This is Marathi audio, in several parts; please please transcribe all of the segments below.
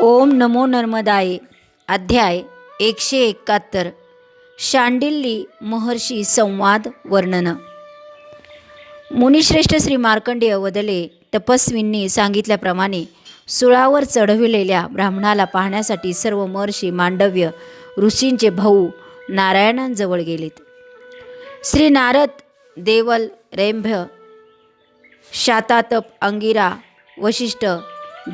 ओम नमो नर्मदाय. अध्याय एकशे एकाहत्तर. शांडिल्ली महर्षी संवाद वर्णन. मुनिश्रेष्ठ श्री मार्कंडेय वदले तपस्वींनी सांगितल्याप्रमाणे सुळावर चढविलेल्या ब्राह्मणाला पाहण्यासाठी सर्व महर्षी मांडव्य ऋषींचे भाऊ नारायणांजवळ गेलेत. श्री नारद देवल रेंभ्य शातातप अंगिरा वशिष्ठ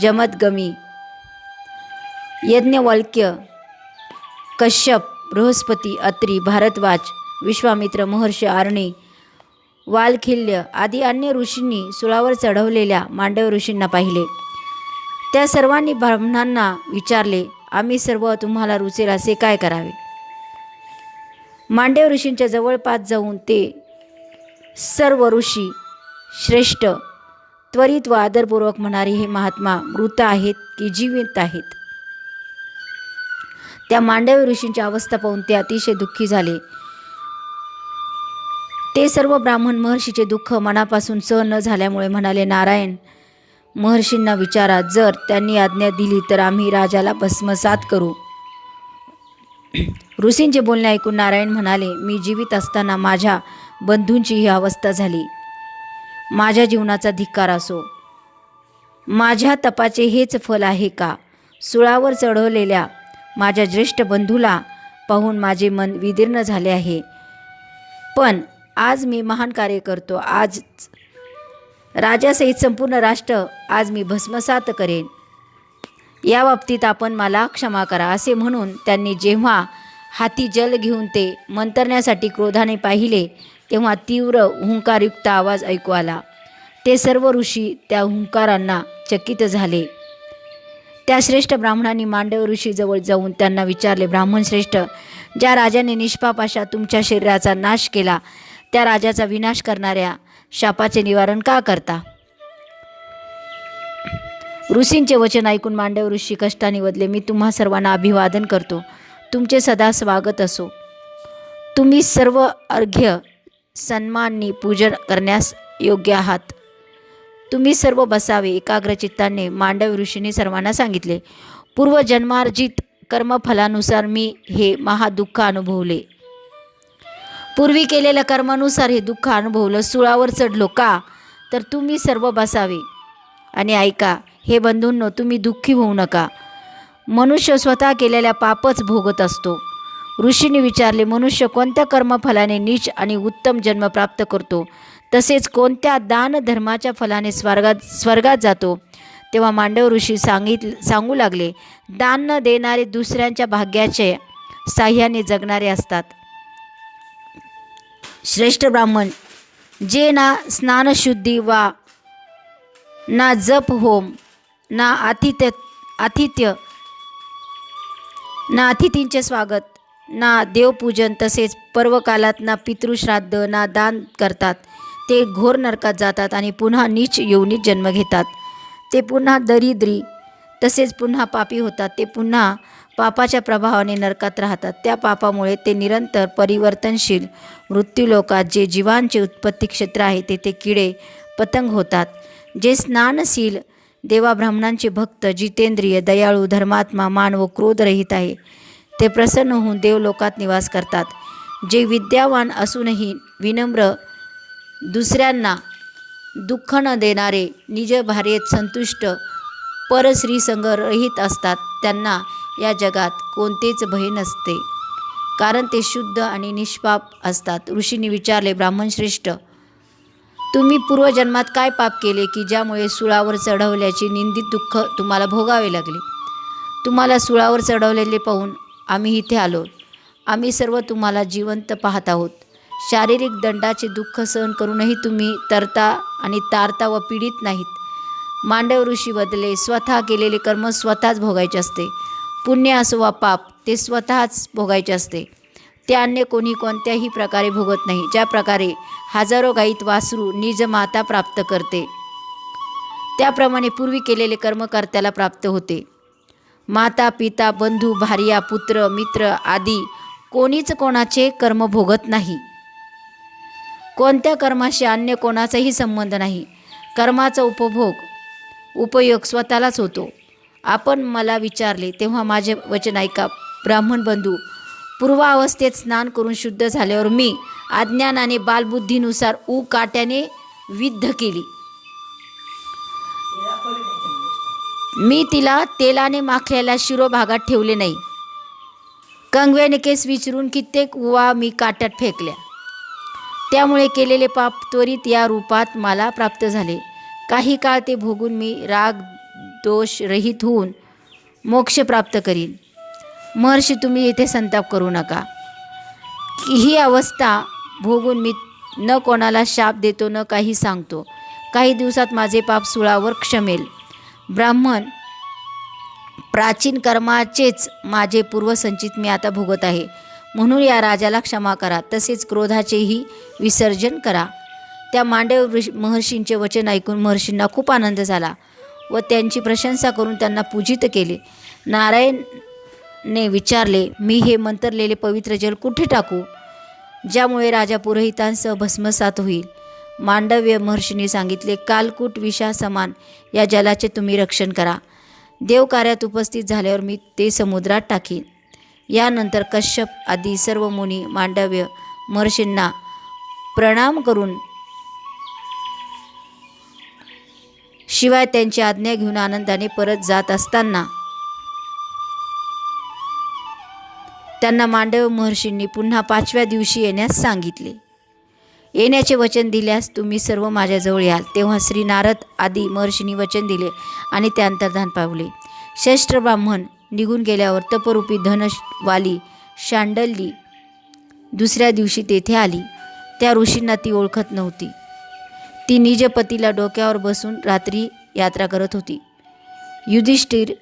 जमदगमी यज्ञवल्क्य कश्यप बृहस्पती अत्री भारद्वाज विश्वामित्र महर्षी आरणी वालखिल्य आदी अन्य ऋषींनी सुळावर चढवलेल्या मांडव ऋषींना पाहिले. त्या सर्वांनी ब्राह्मणांना विचारले आम्ही सर्व तुम्हाला रुचेल असे काय करावे? मांडव ऋषींच्या जवळपास जाऊन ते सर्व ऋषी श्रेष्ठ त्वरित व आदरपूर्वक म्हणारे हे महात्मा मृत आहेत की जीवित आहेत? त्या मांडव ऋषींची अवस्था पाहून ते अतिशय दुःखी झाले. ते सर्व ब्राह्मण महर्षीचे दुःख मनापासून सहन न झाल्यामुळे म्हणाले नारायण महर्षींना विचारा जर त्यांनी आज्ञा दिली तर आम्ही राजाला भस्मसात करू. ऋषींचे बोलणे ऐकून नारायण म्हणाले मी जीवित असताना माझ्या बंधूंची ही अवस्था झाली. माझ्या जीवनाचा धिक्कार असो. माझ्या तपाचे हेच फल आहे का? सुळावर चढवलेल्या माझ्या ज्येष्ठ बंधूला पाहून माझे मन विदीर्ण झाले आहे. पण आज मी महान कार्य करतो. आज राजासहित संपूर्ण राष्ट्र आज मी भस्मसात करेन. या बाबतीत आपण मला क्षमा करा असे म्हणून त्यांनी जेव्हा हाती जल घेऊन ते मंतरण्यासाठी क्रोधाने पाहिले तेव्हा तीव्र हुंकारयुक्त आवाज ऐकू आला. ते सर्व ऋषी त्या हुंकारांना चकित झाले. त्या श्रेष्ठ ब्राह्मणांनी मांडव ऋषीजवळ जाऊन त्यांना विचारले ब्राह्मण श्रेष्ठ ज्या राजाने निष्पाप अशा तुमच्या शरीराचा नाश केला त्या राजाचा विनाश करणाऱ्या शापाचे निवारण का करता? ऋषींचे वचन ऐकून मांडव ऋषी कष्टाने वदले मी तुम्हा सर्वांना अभिवादन करतो. तुमचे सदा स्वागत असो. तुम्ही सर्व अर्घ्य सन्माननी पूजन करण्यास योग्य आहात. तुम्ही सर्व बसावे एकाग्रचित्ताने. मांडव ऋषीने सर्वांना सांगितले पूर्वजन्मार्जित कर्मफलानुसार मी हे महादुःख अनुभवले. पूर्वी केलेल्या कर्मानुसार हे दुःख अनुभवलं. सुळावर चढलो का? तर तुम्ही सर्व बसावे. आणि ऐका हे बंधूंनो तुम्ही दुःखी होऊ नका. मनुष्य स्वतः केलेल्या पापच भोगत असतो. ऋषीने विचारले मनुष्य कोणत्या कर्मफलाने नीच आणि उत्तम जन्म प्राप्त करतो? तसेच कोणत्या दान धर्माच्या फलाने स्वर्गात स्वर्गात जातो? तेव्हा मांडव ऋषी सांगित सांगू लागले दान न देणारे दुसऱ्यांच्या भाग्याचे साह्याने जगणारे असतात. श्रेष्ठ ब्राह्मण जे ना स्नानशुद्धी वा ना जप होम ना आतिथ्य आतिथ्य ना अतिथींचे स्वागत ना देवपूजन तसेच पर्वकालात ना पितृश्राद्ध ना दान करतात. ते घोर नरकात जातात आणि पुन्हा नीच योनीत जन्म घेतात. ते पुन्हा दरिद्री तसेच पुन्हा पापी होतात. ते पुन्हा पापाच्या प्रभावाने नरकात राहतात. त्या पापामुळे ते निरंतर परिवर्तनशील मृत्यूलोकात जे जीवांचे उत्पत्ती क्षेत्र आहे तेथे किडे पतंग होतात. जे स्नानशील देवा ब्राह्मणांचे भक्त जितेंद्रिय दयाळू धर्मात्मा मान व क्रोधरहित आहे ते प्रसन्न होऊन देवलोकात निवास करतात. जे विद्यावान असूनही विनम्र दुसऱ्यांना दुःख न देणारे निज भार्येत संतुष्ट परश्रीसंगरहित असतात त्यांना या जगात कोणतेच भय नसते. कारण ते शुद्ध आणि निष्पाप असतात. ऋषींनी विचारले ब्राह्मणश्रेष्ठ तुम्ही पूर्वजन्मात काय पाप केले की ज्यामुळे सुळावर चढवल्याची निंदित दुःख तुम्हाला भोगावे लागले? तुम्हाला सुळावर चढवलेले पाहून आम्ही इथे आलो. आम्ही सर्व तुम्हाला जिवंत पाहत आहोत. शारीरिक दंडाचे दुःख सहन करूनही तुम्ही तरता आणि तारता व पीडित नाहीत. मांडव ऋषी बदले स्वतः केलेले कर्म स्वतःच भोगायचे असते. पुण्य असो वा पाप ते स्वतःच भोगायचे असते. ते अन्य कोणी कोणत्याही प्रकारे भोगत नाही. ज्या प्रकारे हजारो गाईत वासरू निज माता प्राप्त करते त्याप्रमाणे पूर्वी केलेले कर्मकर्त्याला प्राप्त होते. माता पिता बंधू भार्या पुत्र मित्र आदी कोणीच कोणाचे कर्म भोगत नाही. कोणत्या कर्माशी अन्य कोणाचाही संबंध नाही? कर्माचा उपभोग उपयोग स्वतःलाच होतो. आपण मला विचारले तेव्हा माझे वचन ऐका. ब्राह्मण बंधू पूर्वावस्थेत स्नान करून शुद्ध झाल्यावर मी अज्ञानाने बालबुद्धीनुसार ऊ काट्याने विद्ध केली. मी तिला तेलाने माखलेल्या शिरोभागात ठेवले नाही. कंगव्याने केस विचारून कित्येक उवा मी काट्यात फेकल्या. त्यामुळे केलेले पाप त्वरित या रूपात मला प्राप्त झाले. काही काळ ते भोगून मी राग दोष रहित होऊन मोक्ष प्राप्त करीन. महर्षी तुम्ही येथे संताप करू नका. की ही अवस्था भोगून मी न कोणाला शाप देतो न काही सांगतो. काही दिवसात माझे पाप सुळावर क्षमेल. ब्राह्मण प्राचीन कर्माचेच माझे पूर्वसंचित मी आता भोगत आहे. म्हणून या राजाला क्षमा करा. तसेच क्रोधाचेही विसर्जन करा. त्या मांडव ऋषी महर्षींचे वचन ऐकून महर्षींना खूप आनंद झाला व त्यांची प्रशंसा करून त्यांना पूजित केले. नारायणने विचारले मी हे मंतरलेले पवित्र जल कुठे टाकू? ज्यामुळे राजा पुरोहितांसह भस्मसात होईल. मांडव्य महर्षींनी सांगितले कालकूट विषा समान या जलाचे तुम्ही रक्षण करा. देवकार्यात उपस्थित झाल्यावर मी ते समुद्रात टाकीन. यानंतर कश्यप आदी सर्व मुनी मांडव्य महर्षींना प्रणाम करून शिवाय त्यांची आज्ञा घेऊन आनंदाने परत जात असताना त्यांना मांडव महर्षींनी पुन्हा पाचव्या दिवशी येण्यास सांगितले. येण्याचे वचन दिल्यास तुम्ही सर्व माझ्याजवळ याल. तेव्हा श्री नारद आदी महर्षींनी वचन दिले आणि ते अंतर्धान पावले. श्रेष्ठ ब्राह्मण निघून गेल्यावर तपरूपी धनवाली शांडल्ली दुसऱ्या दिवशी तेथे आली. त्या ऋषींना ती ओळखत नव्हती. ती निज पतीला डोक्यावर बसून रात्री यात्रा करत होती. युधिष्ठिर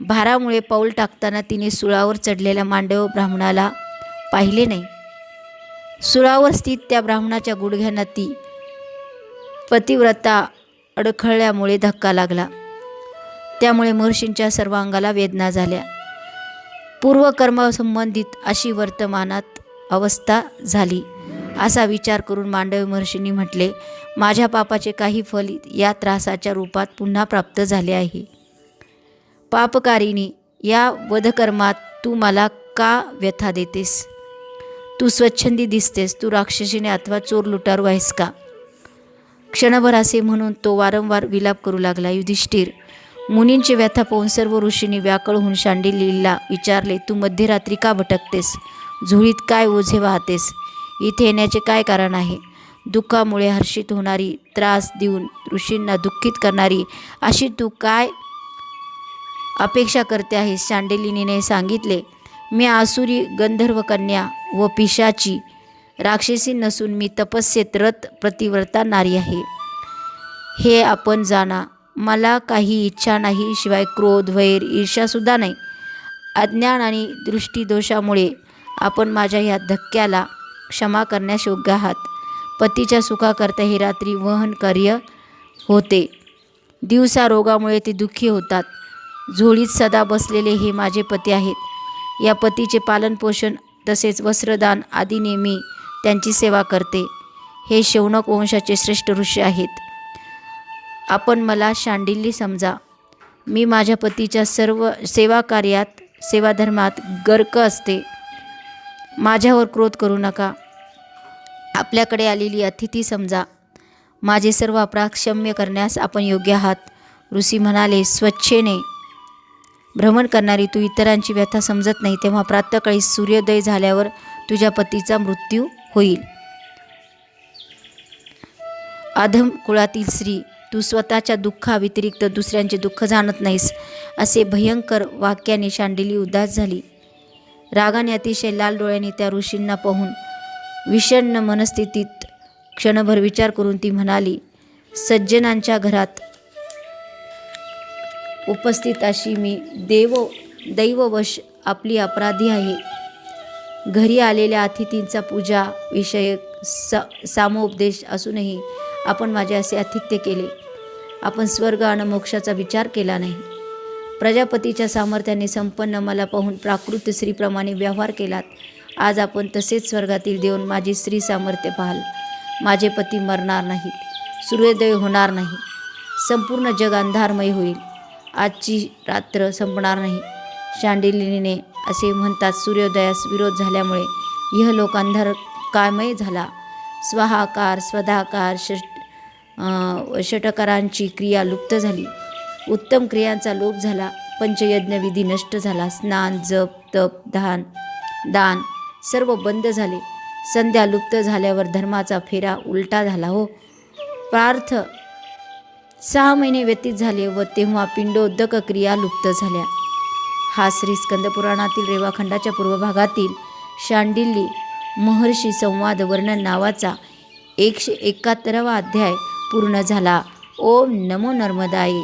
भारामुळे पाऊल टाकताना तिने सुळावर चढलेल्या मांडव ब्राह्मणाला पाहिले नाही. सुळावर स्थित त्या ब्राह्मणाच्या गुडघ्यांना ती पतिव्रता अडखळल्यामुळे धक्का लागला. त्यामुळे महर्षींच्या सर्व अंगाला वेदना झाल्या. पूर्वकर्मासंबंधित अशी वर्तमानात अवस्था झाली. असा विचार करून मांडव महर्षींनी म्हटले माझ्या पापाचे काही फल या त्रासाच्या रूपात पुन्हा प्राप्त झाले आहे. पापकारिणी या वधकर्मात तू मला का व्यथा देतेस? तू स्वच्छंदी दिसतेस तू राक्षसीने अथवा चोर लुटारू आहेस का? क्षणभर असे म्हणून तो वारंवार विलाप करू लागला. युधिष्ठिर मुनींची व्यथा पाहून सर्व ऋषींनी व्याकळ होऊन शांडिलीला विचारले तू मध्यरात्री का भटकतेस? झुळीत काय ओझे वाहतेस? इथे येण्याचे काय कारण आहे? दुःखामुळे हर्षित होणारी त्रास देऊन ऋषींना दुःखित करणारी अशी तू काय अपेक्षा करते आहेस? शांडिलिनीने सांगितले मी आसुरी गंधर्व कन्या व पिशाची राक्षसी नसून मी तपस्येत रत प्रतिव्रता नारी आहे. हे आपण जाणा. मला काही इच्छा नाही शिवाय क्रोध वैर ईर्षासुद्धा नाही. अज्ञान आणि दृष्टीदोषामुळे आपण माझ्या ह्या धक्क्याला क्षमा करण्यास योग्य आहात. पतीच्या सुखाकरता हे रात्री वहन कार्य होते. दिवसा रोगामुळे ते दुःखी होतात. झोळीत सदा बसलेले हे माझे पती आहेत. या पतीचे पालनपोषण तसेच वस्त्रदान आदी नेहमी त्यांची सेवा करते. हे शौनक वंशाचे श्रेष्ठ ऋषी आहेत. आपण मला शांडिल्ली समजा. मी माझ्या पतीच्या सर्व सेवा कार्यात सेवाधर्मात गर्क असते. माझ्यावर क्रोध करू नका. आपल्याकडे आलेली अतिथी समजा माझे सर्व अपराध क्षम्य करण्यास आपण योग्य आहात. ऋषी म्हणाले स्वच्छेने. भ्रमण करणारी तू इतरांची व्यथा समजत नाही तेव्हा प्रातःकाळी सूर्योदय झाल्यावर तुझ्या पतीचा मृत्यू होईल. अधम कुळातील स्त्री तू स्वतःच्या दुःखाव्यतिरिक्त दुसऱ्यांचे दुःख जाणत नाहीस असे भयंकर वाक्याने शांडिली उदास झाली. रागाने अतिशय लाल डोळ्याने त्या ऋषींना पाहून विषण्ण मनस्थितीत क्षणभर विचार करून ती म्हणाली सज्जनांच्या घरात उपस्थित अशी मी देव दैववश आपली अपराधी आहे. घरी आलेल्या अतिथींचा पूजा विषयक स सामोपदेश असूनही आपण माझे असे आतिथ्य केले. आपण स्वर्ग आणि मोक्षाचा विचार केला नाही. प्रजापतीच्या सामर्थ्याने संपन्न मला पाहून प्राकृत स्त्रीप्रमाणे व्यवहार केलात. आज आपण तसेच स्वर्गातील देऊन माझी स्त्री सामर्थ्य पाहाल. माझे पती मरणार नाहीत. सूर्योदय होणार नाही. संपूर्ण जग अंधारमय होईल. आजची रात्र संपणार नाही. शांडिलिनीने असे म्हणतात सूर्योदयास विरोध झाल्यामुळे इहलोक अंधार कामय झाला. स्वाहाकार स्वधाकार षट षटकारांची क्रिया लुप्त झाली. उत्तम क्रियांचा लोप झाला. पंचयज्ञ विधी नष्ट झाला. स्नान जप तप दान दान सर्व बंद झाले. संध्या लुप्त झाल्यावर धर्माचा फेरा उलटा झाला हो. पार्थ सहा महिने व्यतीत झाले व तेव्हा पिंडोदक क्रिया लुप्त झाल्या. हा श्री स्कंदपुराणातील रेवाखंडाच्या पूर्व भागातील शांडिल्ली महर्षी संवाद वर्णन नावाचा एकशे एकाहत्तरावा अध्याय पूर्ण झाला. ओम नमो नर्मदाई